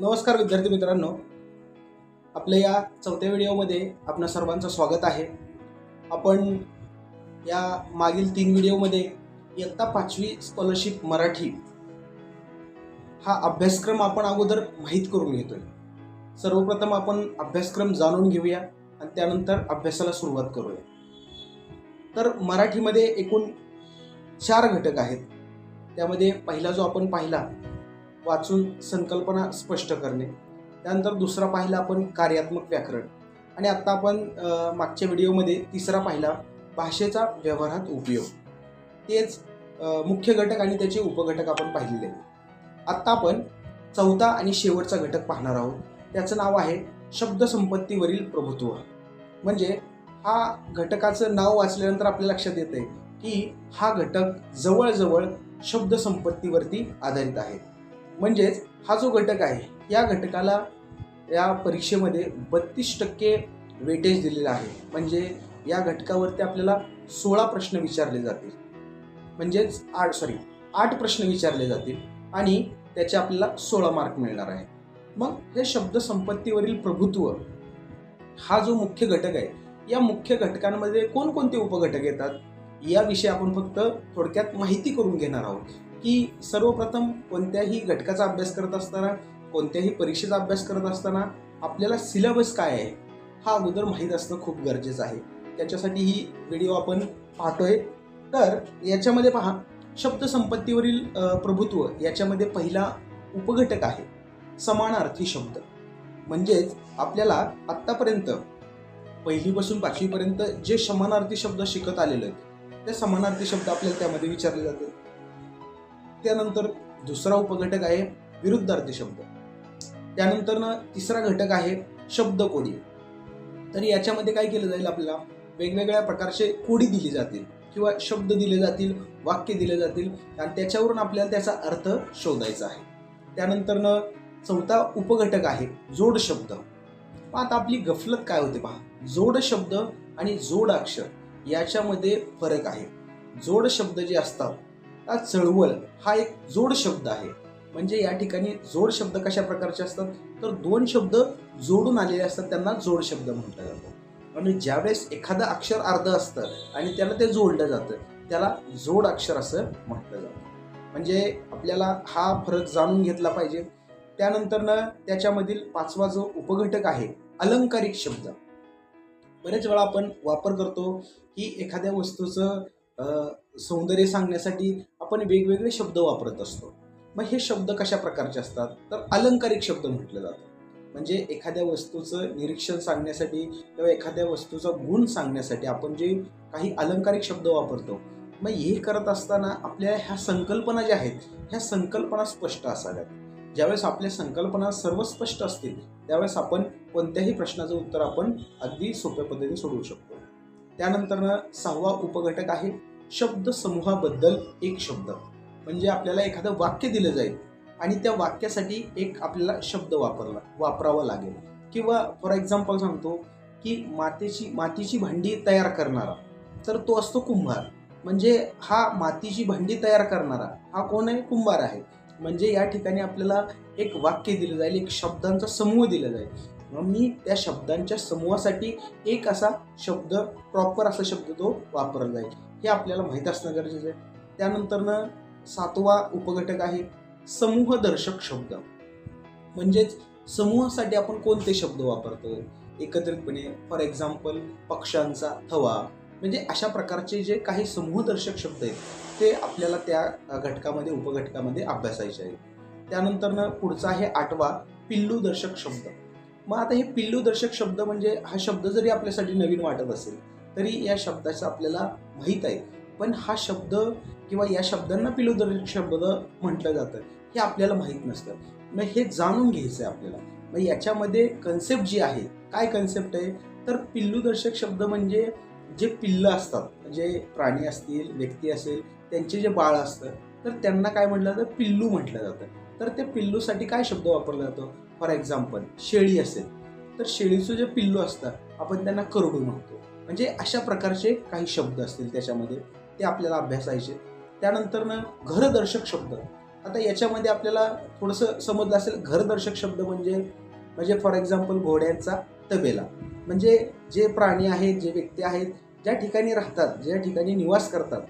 नमस्कार विद्यार्थी मित्रांनो. आपल्या या चौथ्या व्हिडिओमध्ये आपणा सर्वांचं स्वागत आहे. आपण या मागील तीन व्हिडिओमध्ये इयत्ता पाचवी स्कॉलरशिप मराठी हा अभ्यासक्रम आपण अगोदर माहीत करून घेतोय. सर्वप्रथम आपण अभ्यासक्रम जाणून घेऊया आणि त्यानंतर अभ्यासाला सुरुवात करूया. तर मराठीमध्ये एकूण चार घटक आहेत. त्यामध्ये पहिला जो आपण पाहिला वाचून संकल्पना स्पष्ट करणे. त्यानंतर दुसरा पाहिला आपण कार्यात्मक व्याकरण. आणि आत्ता आपण मागच्या व्हिडिओमध्ये तिसरा पाहिला भाषेचा व्यवहारात उपयोग. तेच मुख्य घटक आणि त्याचे उपघटक आपण पाहिलेले आहेत. आत्ता आपण चौथा आणि शेवटचा घटक पाहणार आहोत. त्याचं नाव आहे शब्दसंपत्तीवरील प्रभुत्व. म्हणजे हा घटकाचं नाव वाचल्यानंतर आपल्या लक्षात येते की हा घटक जवळजवळ शब्दसंपत्तीवरती आधारित आहे. म्हणजेच हा जो घटक आहे या घटकाला या परीक्षेमध्ये बत्तीस टक्के वेटेज दिलेलं आहे. म्हणजे या घटकावरती आपल्याला सोळा प्रश्न विचारले जातील. म्हणजेच आठ सॉरी आठ प्रश्न विचारले जातील आणि त्याचे आपल्याला सोळा मार्क मिळणार आहे. मग हे शब्दसंपत्तीवरील प्रभुत्व हा जो मुख्य घटक आहे या मुख्य घटकांमध्ये कोणकोणते उपघटक येतात? याविषयी आपण फक्त थोडक्यात माहिती करून घेणार आहोत. की सर्वप्रथम कोणत्याही घटकाचा अभ्यास करत असताना कोणत्याही परीक्षेचा अभ्यास करत असताना आपल्याला सिलेबस काय आहे हा अगोदर माहीत असणं खूप गरजेचं आहे. त्याच्यासाठी ही व्हिडिओ आपण पाहतोय. तर याच्यामध्ये पहा शब्दसंपत्तीवरील प्रभुत्व याच्यामध्ये पहिला उपघटक आहे समानार्थी शब्द. म्हणजेच आपल्याला आत्तापर्यंत पहिलीपासून पाचवीपर्यंत जे समानार्थी शब्द शिकत आलेले आहेत ते समानार्थी शब्द आपल्याला त्यामध्ये विचारले जातात. त्यानंतर दुसरा उपघटक आहे विरुद्धार्थी शब्द. त्यानंतर तिसरा घटक आहे शब्दकोडी. तर याच्यामध्ये काय केलं जाईल आपल्याला? वेगवेगळ्या प्रकारचे कोडी दिली जातील किंवा शब्द दिले जातील वाक्य दिले जातील आणि त्याच्यावरून आपल्याला त्याचा अर्थ शोधायचा आहे. त्यानंतर चौथा उपघटक आहे जोड शब्द. आता आपली गफलत काय होते पहा. जोड शब्द आणि जोड अक्षर याच्यामध्ये फरक आहे. जोड शब्द जे असतात हा चळवळ हा एक जोड शब्द आहे. म्हणजे या ठिकाणी जोड शब्द कशा प्रकारचे असतात? तर दोन शब्द जोडून आलेले असतात त्यांना जोड शब्द म्हटलं जातो. आणि ज्यावेळेस एखादं अक्षर अर्ध असतं आणि त्याला ते जोडलं जातं त्याला जोड अक्षर असं म्हटलं जातं. म्हणजे आपल्याला हा फरक जाणून घेतला पाहिजे. त्यानंतरनं त्याच्यामधील पाचवा जो उपघटक आहे अलंकारिक शब्द. बरेच वेळा आपण वापर करतो की एखाद्या वस्तूचं सौंदर्य सांगण्यासाठी आपण वेगवेगळे शब्द वापरत असतो. मग हे शब्द कशा प्रकारचे असतात? तर अलंकारिक शब्द म्हटलं जातं म्हणजे एखाद्या वस्तूचं निरीक्षण सांगण्यासाठी किंवा एखाद्या वस्तूचा गुण सांगण्यासाठी आपण जे काही अलंकारिक शब्द वापरतो मग हे करत असताना आपल्या ह्या संकल्पना ज्या आहेत ह्या संकल्पना स्पष्ट असाव्यात. ज्यावेळेस आपल्या संकल्पना सर्व स्पष्ट असतील त्यावेळेस आपण कोणत्याही प्रश्नाचं उत्तर आपण अगदी सोप्या पद्धतीने सोडवू शकतो. त्यानंतर सहावा उपघटक आहे शब्द समूहाबद्दल एक शब्द. म्हणजे आपल्याला एखादं वाक्य दिलं जाईल आणि त्या वाक्यासाठी एक आपल्याला शब्द वापरला वापरावा लागेल. किंवा फॉर एक्झाम्पल सांगतो की मातीची मातीची भांडी तयार करणारा तर तो असतो कुंभार. म्हणजे हा मातीची भांडी तयार करणारा हा कोण आहे? कुंभार आहे. म्हणजे या ठिकाणी आपल्याला एक वाक्य दिलं जाईल एक शब्दांचा समूह दिला जाईल. मग मी त्या शब्दांच्या समूहासाठी एक असा शब्द प्रॉपर असा शब्द तो वापरला जाईल हे आपल्याला माहीत असणं गरजेचं आहे. त्यानंतरनं सातवा उपघटक आहे समूहदर्शक शब्द. म्हणजेच समूहासाठी आपण कोणते शब्द वापरतो? एकत्रितपणे फॉर एक्झाम्पल पक्ष्यांचा थवा. म्हणजे अशा प्रकारचे जे काही समूहदर्शक शब्द आहेत ते आपल्याला त्या घटकामध्ये उपघटकामध्ये अभ्यासायचे आहेत. त्यानंतरनं पुढचा आहे आठवा पिल्लूदर्शक शब्द. मग आता हे पिल्लूदर्शक शब्द म्हणजे हा शब्द जरी आपल्यासाठी नवीन वाटत असेल तरी या शब्दाचं आपल्याला माहीत आहे. पण हा शब्द किंवा या शब्दांना पिल्लूदर्शक शब्द म्हटलं जातं हे आपल्याला माहीत नसतं. मग हे जाणून घ्यायचं आहे आपल्याला. मग याच्यामध्ये कन्सेप्ट जी आहे काय कन्सेप्ट आहे? तर पिल्लूदर्शक शब्द म्हणजे जे पिल्लं असतात म्हणजे प्राणी असतील व्यक्ती असेल त्यांचे जे बाळ असतं तर त्यांना काय म्हटलं जातं? पिल्लू म्हटलं जातं. तर त्या पिल्लूसाठी काय शब्द वापरला जातो? फॉर एक्झाम्पल शेळी असेल तर शेळीचं जे पिल्लू असतं आपण त्यांना करडू म्हणतो. म्हणजे अशा प्रकारचे काही शब्द असतील त्याच्यामध्ये ते आपल्याला अभ्यासायचे. त्यानंतर घरदर्शक शब्द. आता याच्यामध्ये आपल्याला थोडंसं समजलं असेल घरदर्शक शब्द म्हणजे म्हणजे फॉर एक्झाम्पल घोड्यांचा तबेला. म्हणजे जे प्राणी आहेत जे व्यक्ती आहेत ज्या ठिकाणी राहतात ज्या ठिकाणी निवास करतात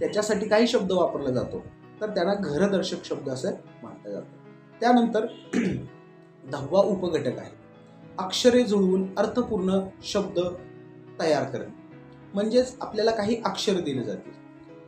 त्याच्यासाठी काही शब्द वापरला जातो. तर त्यांना घरदर्शक शब्द असं म्हटलं जातं. त्यानंतर दहावा उपघटक आहे. अक्षरे जुळवून अर्थपूर्ण शब्द तयार करणे. म्हणजेच आपल्याला काही अक्षर दिले जातील.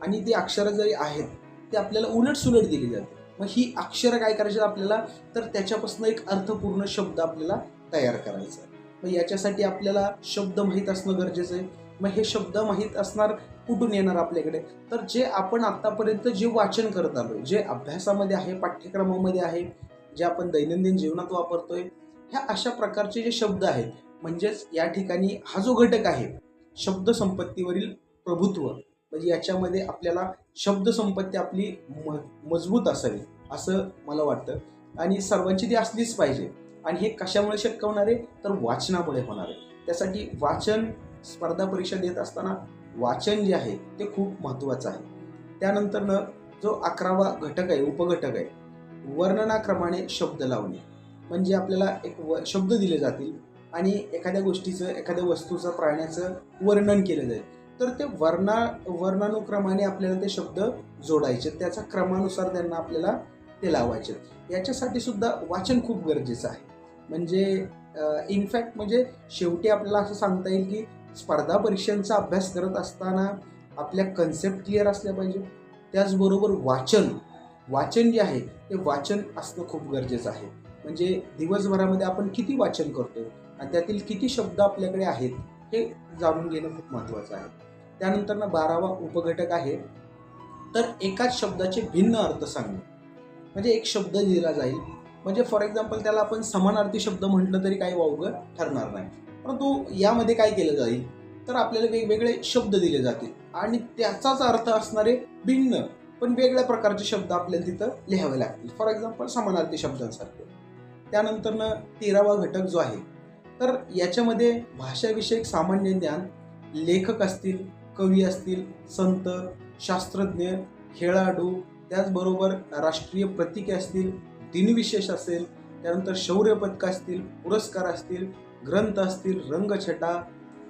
आणि ती अक्षरं जरी आहेत ते आपल्याला उलट सुलट दिली जाते मग ही अक्षरं काय करायची आपल्याला? तर त्याच्यापासून एक अर्थपूर्ण शब्द आपल्याला तयार करायचा आहे. मग याच्यासाठी आपल्याला शब्द माहीत असणं गरजेचं आहे. मग हे शब्द माहीत असणार कुठून येणार आपल्याकडे? तर जे आपण आत्तापर्यंत जे वाचन करत आलो जे अभ्यासामध्ये आहे पाठ्यक्रमामध्ये आहे जे आपण दैनंदिन जीवनात वापरतोय ह्या अशा प्रकारचे जे शब्द आहेत म्हणजेच या ठिकाणी हा जो घटक आहे शब्दसंपत्तीवरील प्रभुत्व म्हणजे याच्यामध्ये आपल्याला शब्दसंपत्ती आपली म मजबूत असावी असं मला वाटतं. आणि सर्वांची ती असलीच पाहिजे. आणि हे कशामुळे शक्य होणार आहे? तर वाचनामुळे होणार आहे. त्यासाठी वाचन स्पर्धा परीक्षा देत असताना वाचन जे आहे ते खूप महत्त्वाचं आहे. त्यानंतरनं जो अकरावा घटक आहे उपघटक आहे वर्णनाक्रमाने शब्द लावणे. म्हणजे आपल्याला एक व शब्द दिले जातील आणि एखाद्या गोष्टीचं एखाद्या वस्तूचं प्राण्याचं वर्णन केलं जाईल. तर ते वर्णा वर्णानुक्रमाने आपल्याला ते शब्द जोडायचे. त्याचा क्रमानुसार त्यांना आपल्याला ते लावायचे. याच्यासाठी सुद्धा वाचन खूप गरजेचं आहे. म्हणजे इनफॅक्ट म्हणजे शेवटी आपल्याला असं सांगता येईल की स्पर्धा परीक्षांचा अभ्यास करत असताना आपल्या कन्सेप्ट क्लिअर असल्या पाहिजे. त्याचबरोबर वाचन. वाचन जे आहे ते वाचन असणं खूप गरजेचं आहे. म्हणजे दिवसभरामध्ये आपण किती वाचन करतो आणि त्यातील किती शब्द आपल्याकडे आहेत हे जाणून घेणं खूप महत्त्वाचं आहे. त्यानंतर ना बारावा उपघटक आहे तर एकाच शब्दाचे भिन्न अर्थ सांगणे. म्हणजे एक शब्द दिला जाईल. म्हणजे फॉर एक्झाम्पल त्याला आपण समानार्थी शब्द म्हटलं तरी काही वावगं ठरणार नाही. परंतु यामध्ये काय केलं जाईल? तर आपल्याला वेगवेगळे शब्द दिले जातील आणि त्याचाच अर्थ असणारे भिन्न पण वेगळ्या प्रकारचे शब्द आपल्याला तिथं लिहावे लागतील. फॉर एक्झाम्पल समानार्थी शब्दांसारखे. त्यानंतरनं तेरावा घटक जो आहे तर याच्यामध्ये भाषाविषयक सामान्य ज्ञान लेखक असतील कवी असतील संत शास्त्रज्ञ खेळाडू त्याचबरोबर राष्ट्रीय प्रतीके असतील दिनविशेष असेल त्यानंतर शौर्य पदकं असतील पुरस्कार असतील ग्रंथ असतील रंगछटा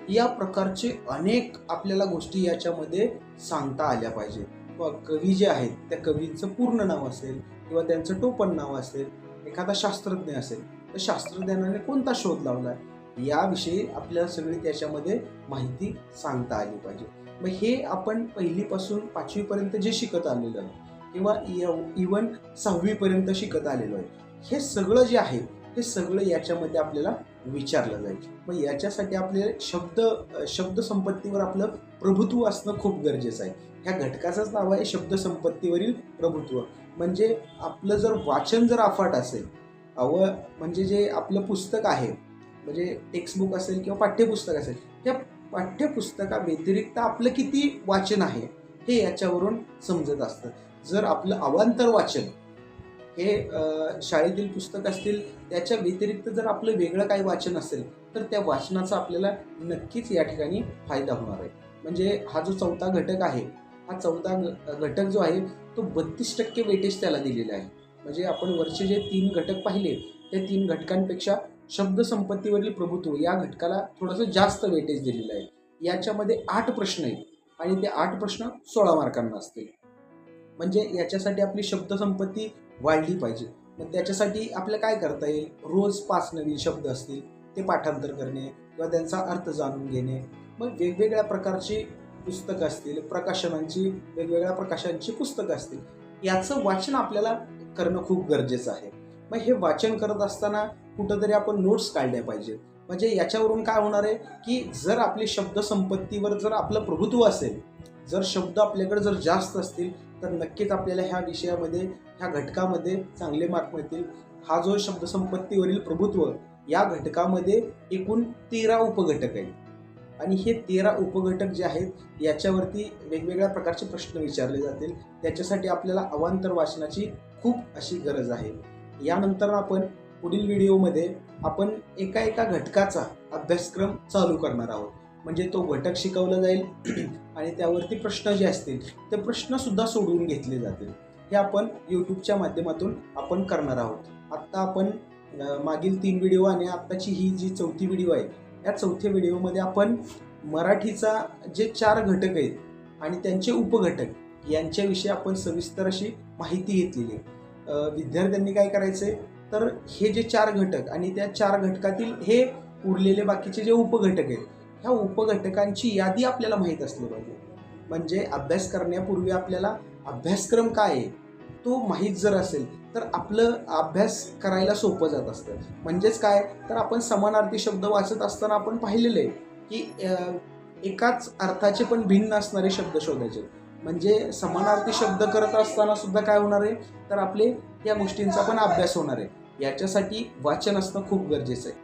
या प्रकारचे अनेक आपल्याला गोष्टी याच्यामध्ये सांगता आल्या पाहिजेत. कवी जे आहेत त्या कवींचं पूर्ण नाव असेल किंवा त्यांचं टोपण नाव असेल एखादा शास्त्रज्ञ असेल तर शास्त्रज्ञानाने कोणता शोध लावला याविषयी आपल्याला सगळी त्याच्यामध्ये माहिती सांगता आली पाहिजे. मग हे आपण पहिलीपासून पाचवीपर्यंत जे शिकत आलेलो आहे किंवा इवन सहावीपर्यंत शिकत आलेलो आहे हे सगळं जे आहे हे सगळं याच्यामध्ये आपल्याला विचारलं जाईल मग याच्यासाठी आपले शब्द शब्दसंपत्तीवर आपलं प्रभुत्व असणं खूप गरजेचं आहे. ह्या घटकाचंच नाव आहे शब्दसंपत्तीवरील प्रभुत्व. म्हणजे आपलं जर वाचन जर अफाट असेल व म्हणजे जे आपलं पुस्तक आहे म्हणजे टेक्स्टबुक असेल किंवा पाठ्यपुस्तक असेल त्या पाठ्यपुस्तकाव्यतिरिक्त आपलं किती वाचन आहे हे याच्यावरून समजत असतं. जर आपलं अवांतर वाचन हे शाळेतील पुस्तक असतील त्याच्या व्यतिरिक्त जर आपलं वेगळं काही वाचन असेल तर त्या वाचनाचा आपल्याला नक्कीच या ठिकाणी फायदा होणार आहे. म्हणजे हा जो चौथा घटक आहे हा चौथा घटक जो आहे तो बत्तीस टक्के वेटेज त्याला दिलेला आहे. म्हणजे आपण वरचे जे तीन घटक पाहिले त्या तीन घटकांपेक्षा शब्दसंपत्तीवरील प्रभुत्व या घटकाला थोडंसं जास्त वेटेज दिलेलं आहे. याच्यामध्ये आठ प्रश्न आहेत आणि ते आठ प्रश्न सोळा मार्कांना असतील. म्हणजे याच्यासाठी आपली शब्दसंपत्ती वाढली पाहिजे. मग त्याच्यासाठी आपल्याला काय करता येईल? रोज पाच नवीन शब्द असतील ते पाठांतर करणे किंवा त्यांचा अर्थ जाणून घेणे. मग वेगवेगळ्या प्रकारची पुस्तकं असतील प्रकाशनांची वेगवेगळ्या प्रकाशांची पुस्तकं असतील याचं वाचन आपल्याला करणं खूप गरजेचं आहे. मग हे वाचन करत असताना कुठंतरी आपण नोट्स काढल्या पाहिजेत. म्हणजे याच्यावरून काय होणार आहे की जर आपली शब्दसंपत्तीवर जर आपलं प्रभुत्व असेल जर शब्द आपल्याकडे जर जास्त असतील तर नक्कीच आपल्याला ह्या विषयामध्ये ह्या घटकामध्ये चांगले मार्क मिळतील. हा जो शब्दसंपत्तीवरील प्रभुत्व या घटकामध्ये एकूण तेरा उपघटक आहेत. आणि हे तेरा उपघटक जे आहेत याच्यावरती वेगवेगळ्या प्रकारचे प्रश्न विचारले जातील. त्याच्यासाठी आपल्याला अवांतर वाचनाची खूप अशी गरज आहे. यानंतर आपण पुढील व्हिडिओमध्ये आपण एका एका घटकाचा अभ्यासक्रम चालू करणार आहोत. म्हणजे तो घटक शिकवला जाईल आणि त्यावरती प्रश्न जे असतील ते प्रश्नसुद्धा सोडवून घेतले जातील. हे आपण यूट्यूबच्या माध्यमातून आपण करणार आहोत. आत्ता आपण मागील तीन व्हिडिओ आणि आत्ताची ही जी चौथी व्हिडिओ आहे या चौथ्या व्हिडिओमध्ये आपण मराठीचा जे चार घटक आहेत आणि त्यांचे उपघटक यांच्याविषयी आपण सविस्तर अशी माहिती घेतलेली आहे. विद्यार्थ्यांनी काय करायचंय? तर हे जे चार घटक आणि त्या चार घटकातील हे उरलेले बाकीचे जे उपघटक आहेत ह्या उपघटकांची यादी आपल्याला माहीत असली पाहिजे. म्हणजे अभ्यास करण्यापूर्वी आपल्याला अभ्यासक्रम काय आहे तो माहीत जर असेल तर आपलं अभ्यास करायला सोपं जात असतं. म्हणजेच काय तर आपण समानार्थी शब्द वाचत असताना आपण पाहिलेलं आहे की एकाच अर्थाचे पण भिन्न असणारे शब्द शोधायचे. म्हणजे समानार्थी शब्द करत असताना सुद्धा काय होणार आहे तर आपले या गोष्टींचा पण अभ्यास होणार आहे. याच्यासाठी वाचन असणं खूप गरजेचं आहे.